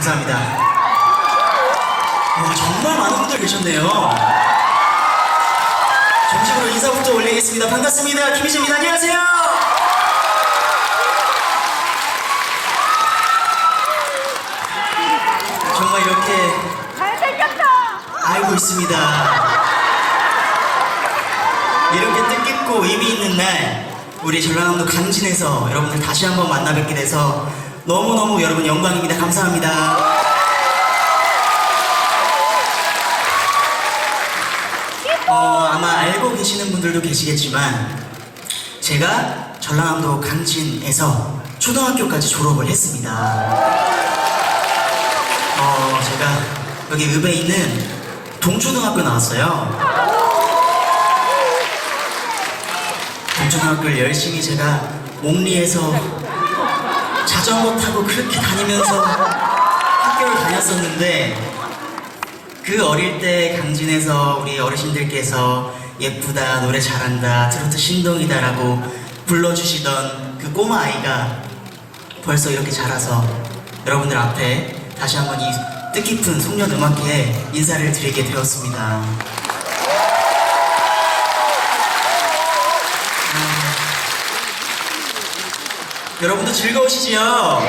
감사합니다. 와, 정말 많은 분들 계셨네요. 정식으로 인사부터 올리겠습니다. 반갑습니다. 김희재입니다. 안녕하세요. 정말 이렇게 잘생겼다! 알고 있습니다. 이렇게 뜻깊고 의미 있는 날, 우리 전라남도 강진에서 여러분들 다시 한번 만나 뵙게 돼서 너무너무 여러분 영광입니다. 감사합니다. 어, 아마 알고 계시는 분들도 계시겠지만, 제가 전라남도 강진에서 초등학교까지 졸업을 했습니다. 어, 제가 여기 읍에 있는 동초등학교 나왔어요. 동초등학교를 열심히 제가 몽리에서 자전거 타고 그렇게 다니면서 학교를 다녔었는데 그 어릴 때 강진에서 우리 어르신들께서 예쁘다, 노래 잘한다, 트로트 신동이다라고 불러주시던 그 꼬마 아이가 벌써 이렇게 자라서 여러분들 앞에 다시 한번 이 뜻깊은 송년 음악회에 인사를 드리게 되었습니다. 여러분도 즐거우시지요?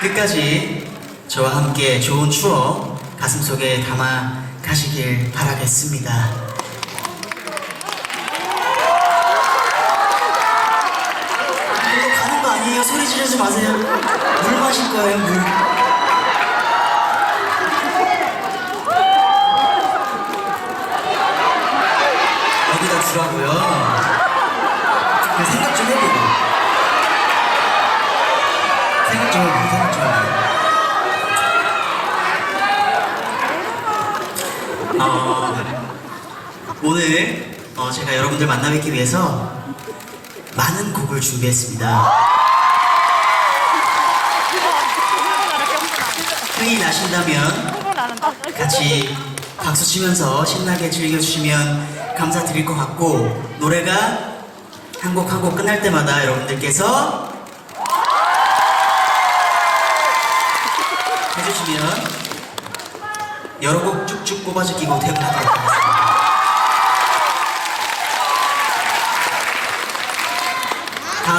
끝까지 저와 함께 좋은 추억 가슴속에 담아 가시길 바라겠습니다. 이거 가는 거 아니에요? 소리 지르지 마세요. 물 마실 거예요, 물. 여기다 두라고요. 그 생각 좀 해보고. 생각 좀 해보고, 생각 좀 해보고. 어, 오늘 어, 제가 여러분들 만나 뵙기 위해서 많은 곡을 준비했습니다. 흥이 나신다면 같이 박수 치면서 신나게 즐겨주시면 감사드릴 것 같고 노래가 한 곡 한 곡 끝날 때마다 여러분들께서 해주시면 여러 곡 쭉쭉 꼽아주기고 퇴근하도록 하겠습니다.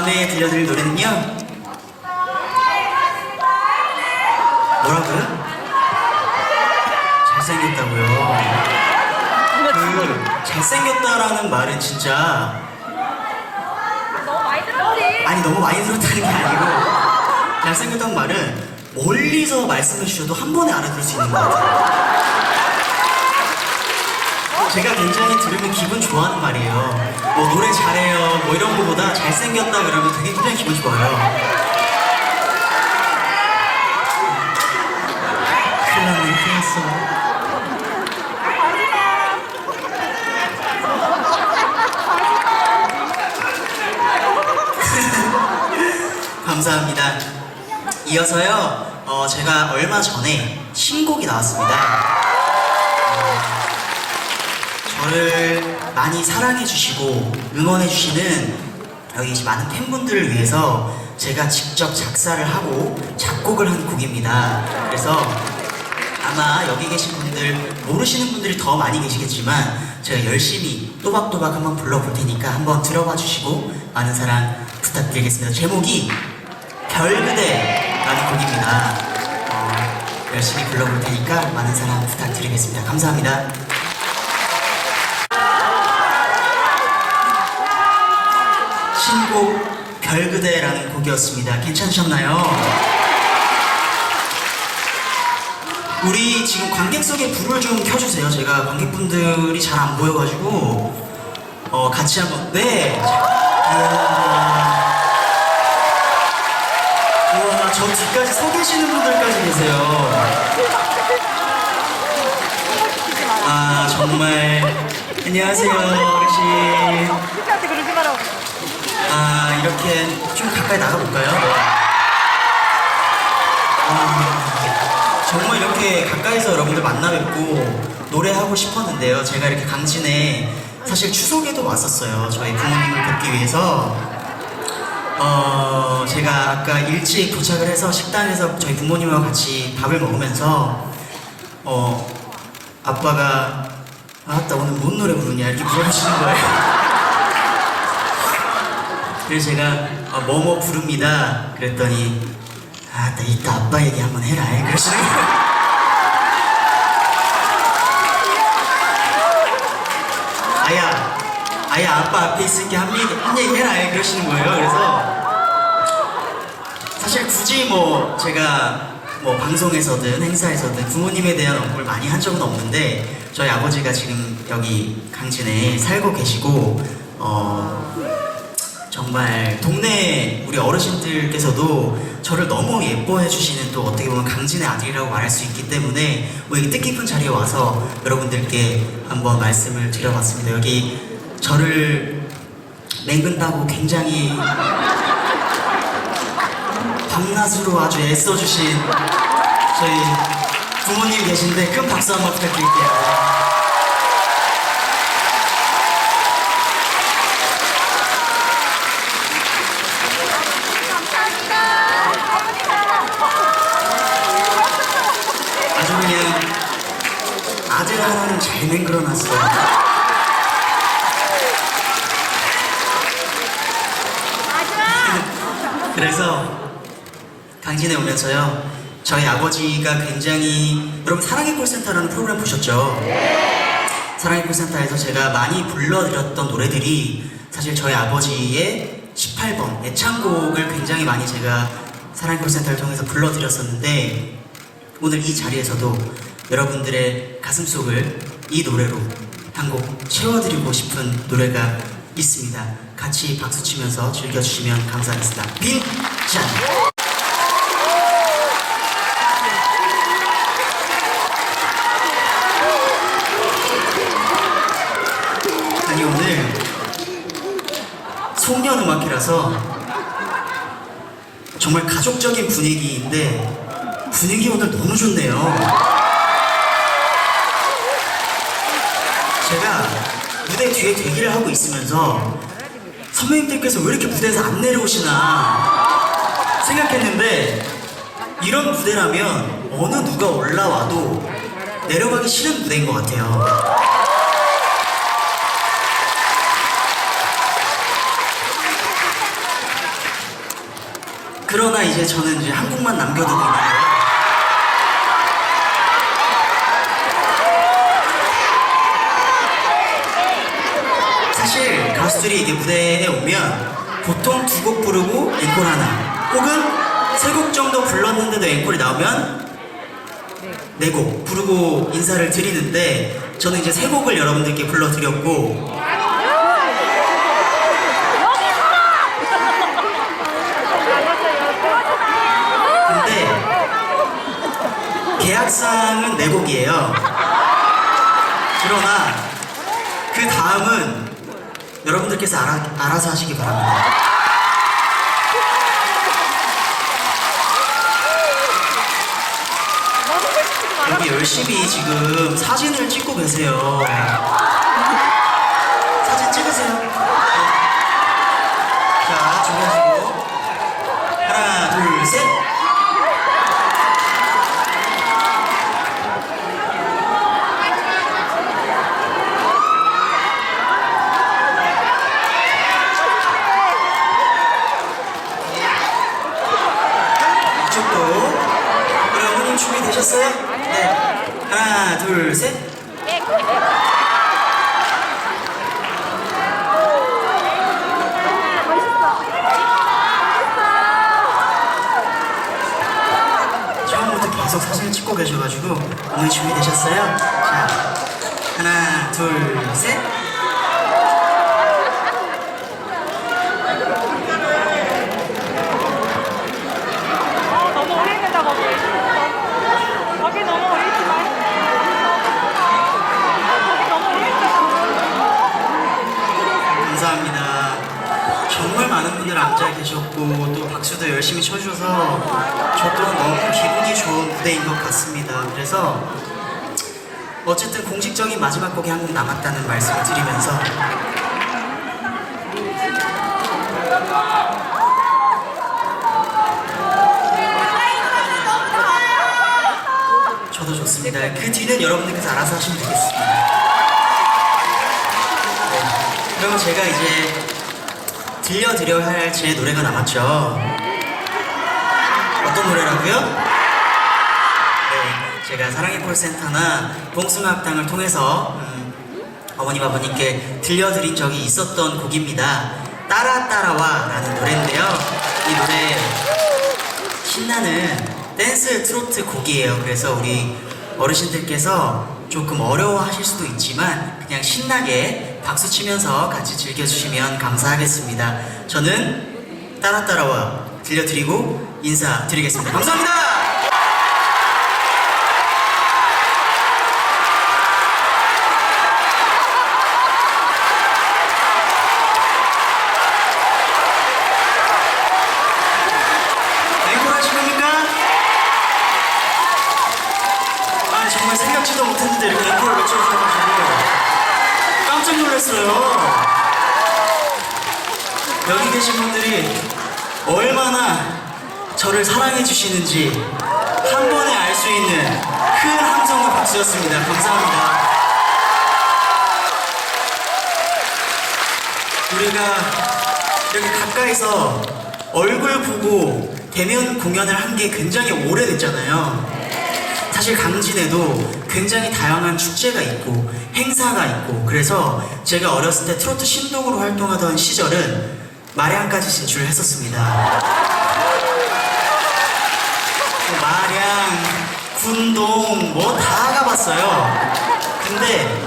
다음에 들려드릴 노래는요. 뭐라고요? 잘생겼다고요. 그 잘생겼다라는 말은 진짜 너무 많이 들었지? 아니 너무 많이 들었다는 게 아니고 잘생겼다는 말은 멀리서 말씀해 주셔도 한 번에 알아들을 수 있는 것 같아요. 제가 굉장히 들으면 기분 좋아하는 말이에요. 뭐 노래 잘해요, 뭐 이런 거보다 잘생겼다 그러면 되게 굉장히 기분 좋아요. 큰일 났네, 큰일 났어. 감사합니다. 이어서요, 어, 제가 얼마 전에 신곡이 나왔습니다. 저를 많이 사랑해주시고 응원해주시는 여기 많은 팬분들을 위해서 제가 직접 작사를 하고 작곡을 한 곡입니다. 그래서 아마 여기 계신 분들 모르시는 분들이 더 많이 계시겠지만 제가 열심히 또박또박 한번 불러볼 테니까 한번 들어봐 주시고 많은 사랑 부탁드리겠습니다. 제목이 별 그대라는 곡입니다. 어, 열심히 불러볼 테니까 많은 사랑 부탁드리겠습니다. 감사합니다. 신곡 별그대라는 곡이었습니다. 괜찮으셨나요? 우리 지금 관객석에 불을 좀 켜주세요. 제가 관객분들이 잘 안 보여가지고 어 같이 한번 네. 우와 저 뒤까지 서 계시는 분들까지 계세요. 아 정말 안녕하세요 어르신. 그러지 말라고. 아 이렇게 좀 가까이 나가볼까요? 아, 정말 이렇게 가까이서 여러분들 만나 뵙고 노래하고 싶었는데요. 제가 이렇게 강진에 사실 추석에도 왔었어요. 저희 부모님을 뵙기 위해서. 어, 제가 아까 일찍 도착을 해서 식당에서 저희 부모님과 같이 밥을 먹으면서 어, 아빠가 아따 오늘 뭔 노래 부르냐 이렇게 물어보시는 거예요. 그래서 제가 어, 뭐뭐 부릅니다. 그랬더니 아따 이따 아빠 얘기 한번 해라 그러시는 거예요. 아야, 아야 아빠 앞에 있을게 한, 얘기, 한 얘기 해라 그러시는 거예요. 그래서 사실 굳이 뭐 제가 뭐 방송에서든 행사에서든 부모님에 대한 언급을 많이 한 적은 없는데 저희 아버지가 지금 여기 강진에 살고 계시고 어 정말 동네 우리 어르신들께서도 저를 너무 예뻐해 주시는 또 어떻게 보면 강진의 아들이라고 말할 수 있기 때문에 뭐 이 뜻깊은 자리에 와서 여러분들께 한번 말씀을 드려봤습니다. 여기 저를 맹근다고 굉장히 밤낮으로 아주 애써주신 저희 부모님 계신데 큰 박수 한번 부탁드릴게요. 아주 그냥 아들 하나는 잘 맹글어놨어요. 그래서 강진에 오면서요 저희 아버지가 굉장히 여러분 사랑의 콜센터라는 프로그램 보셨죠? 사랑의 콜센터에서 제가 많이 불러드렸던 노래들이 사실 저희 아버지의 18번 애창곡을 굉장히 많이 제가 사랑의 콜센터를 통해서 불러드렸었는데 오늘 이 자리에서도 여러분들의 가슴속을 이 노래로 한 곡 채워드리고 싶은 노래가 있습니다. 같이 박수 치면서 즐겨주시면 감사하겠습니다. 빈잔! 아니 오늘 송년 음악회라서 정말 가족적인 분위기인데 분위기 오늘 너무 좋네요. 제가 무대 뒤에 대기를 하고 있으면서 선배님들께서 왜 이렇게 무대에서 안 내려오시나 생각했는데 이런 무대라면 어느 누가 올라와도 내려가기 싫은 무대인 것 같아요. 그러나 이제 저는 이제 한국만 남겨두고 있는데요. 사실 가수들이 이게 무대에 오면 보통 두 곡 부르고 앵콜 하나 혹은 세 곡 정도 불렀는데도 앵콜이 나오면 네 곡 부르고 인사를 드리는데 저는 이제 세 곡을 여러분들께 불러드렸고 근데 계약상은 네 곡이에요. 그러나 그 다음은 여러분들께서 알아, 알아 서 하시기 바랍니다. 여기 열심히 지금 사진을 찍고 계세요. 사진 찍으세요. 네. 자, 준비하시고. 하나, 둘, 셋. 이쪽도. 우리 어머님 준비되셨어요? 네. 하나, 둘, 셋. 처음부터 계속 사진을 찍고 계셔가지고 어머니 준비되셨어요? 자, 하나, 둘, 셋. 어, 너무 오래 있는다, 거기. 거기 너무 오래 있지 마. 거기 너무 오래 있잖아. 감사합니다. 정말 많은 분들 앉아 계셨고 또 박수도 열심히 쳐주셔서 저 또한 너무 무대인 것 같습니다. 그래서 어쨌든 공식적인 마지막 곡이 한 곡 남았다는 말씀을 드리면서 저도 좋습니다. 그 뒤는 여러분들께서 알아서 하시면 되겠습니다. 네, 그러면 제가 이제 들려드려야 할 제 노래가 남았죠. 어떤 노래라고요? 네, 제가 사랑의 콜센터나 봉숭아학당을 통해서 음, 어머님 아버님께 들려드린 적이 있었던 곡입니다. 따라 따라와라는 노래인데요. 이 노래 신나는 댄스 트로트 곡이에요. 그래서 우리 어르신들께서 조금 어려워하실 수도 있지만 그냥 신나게 박수 치면서 같이 즐겨주시면 감사하겠습니다. 저는 따라 따라와 들려드리고 인사드리겠습니다. 감사합니다. 앵콜 하실 겁니까? 아 정말 생각지도 못했는데 이렇게 앵콜을 외쳐주셔가지고 깜짝 놀랐어요. 여기 계신 분들이 얼마나 저를 사랑해 주시는지 한 번에 알 수 있는 큰 함성과 박수였습니다. 감사합니다. 우리가 여기 가까이서 얼굴 보고 대면 공연을 한 게 굉장히 오래됐잖아요. 사실 강진에도 굉장히 다양한 축제가 있고 행사가 있고 그래서 제가 어렸을 때 트로트 신동으로 활동하던 시절은 마량까지 진출을 했었습니다. 뭐 마량, 군동 뭐 다 가봤어요. 근데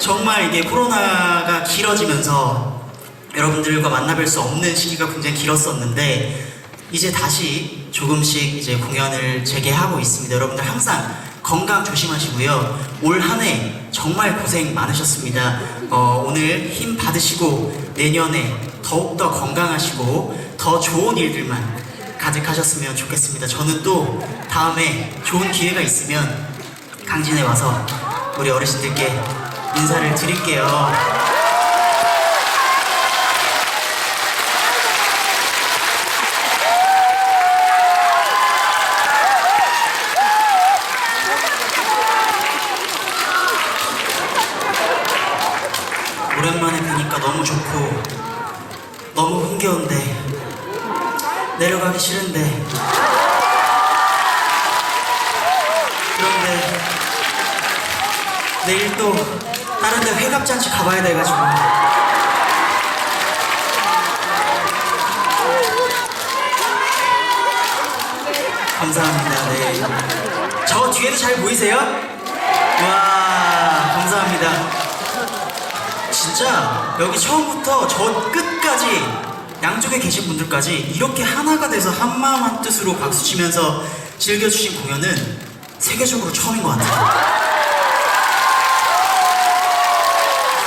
정말 이게 코로나가 길어지면서 여러분들과 만나뵐 수 없는 시기가 굉장히 길었었는데 이제 다시 조금씩 이제 공연을 재개하고 있습니다. 여러분들 항상 건강 조심하시고요. 올 한 해 정말 고생 많으셨습니다. 어, 오늘 힘 받으시고 내년에 더욱더 건강하시고 더 좋은 일들만 가득하셨으면 좋겠습니다. 저는 또 다음에 좋은 기회가 있으면 강진에 와서 우리 어르신들께 인사를 드릴게요. 오랜만에 뵈니까 너무 좋고 너무 흥겨운데 내려가기 싫은데 그런데 내일 또 다른 데 회갑잔치 가봐야 돼가지고 감사합니다 네. 저 뒤에도 잘 보이세요? 와 감사합니다 진짜 여기 처음부터 저 끝까지 양쪽에 계신 분들까지 이렇게 하나가 돼서 한마음 한뜻으로 박수 치면서 즐겨주신 공연은 세계적으로 처음인 것 같아요.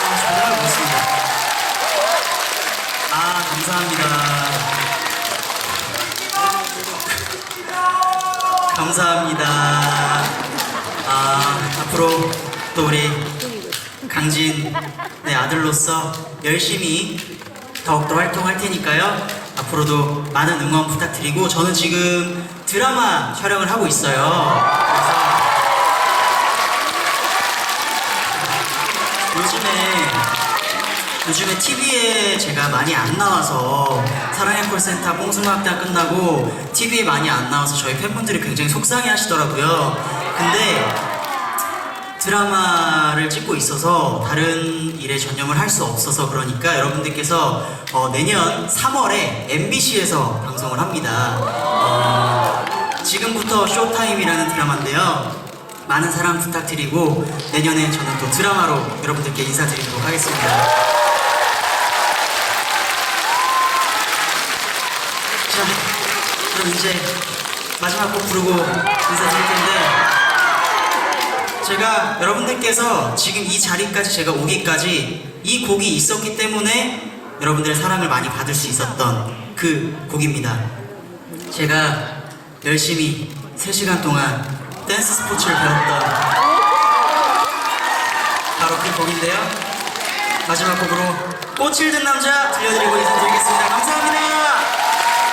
아, 정말 멋있습니다. 아, 감사합니다. 감사합니다. 아, 앞으로 또 우리 강진 의 아들로서 열심히 더욱더 활동할 테니까요. 앞으로도 많은 응원 부탁드리고 저는 지금 드라마 촬영을 하고 있어요. 요즘에 요즘에 TV에 제가 많이 안 나와서 사랑의 콜센터 뽕숭아학당 끝나고 TV에 많이 안 나와서 저희 팬분들이 굉장히 속상해 하시더라고요. 근데 드라마를 찍고 있어서 다른 일에 전념을 할 수 없어서 그러니까 여러분들께서 어, 내년 3월에 MBC에서 방송을 합니다. 어, 지금부터 쇼타임이라는 드라마인데요. 많은 사랑 부탁드리고 내년에 저는 또 드라마로 여러분들께 인사드리도록 하겠습니다. 자, 그럼 이제 마지막 곡 부르고 인사드릴 텐데 제가 여러분들께서 지금 이 자리까지 제가 오기까지 이 곡이 있었기 때문에 여러분들의 사랑을 많이 받을 수 있었던 그 곡입니다. 제가 열심히 3시간 동안 댄스 스포츠를 배웠던 바로 그 곡인데요. 마지막 곡으로 꽃을 든 남자 들려드리고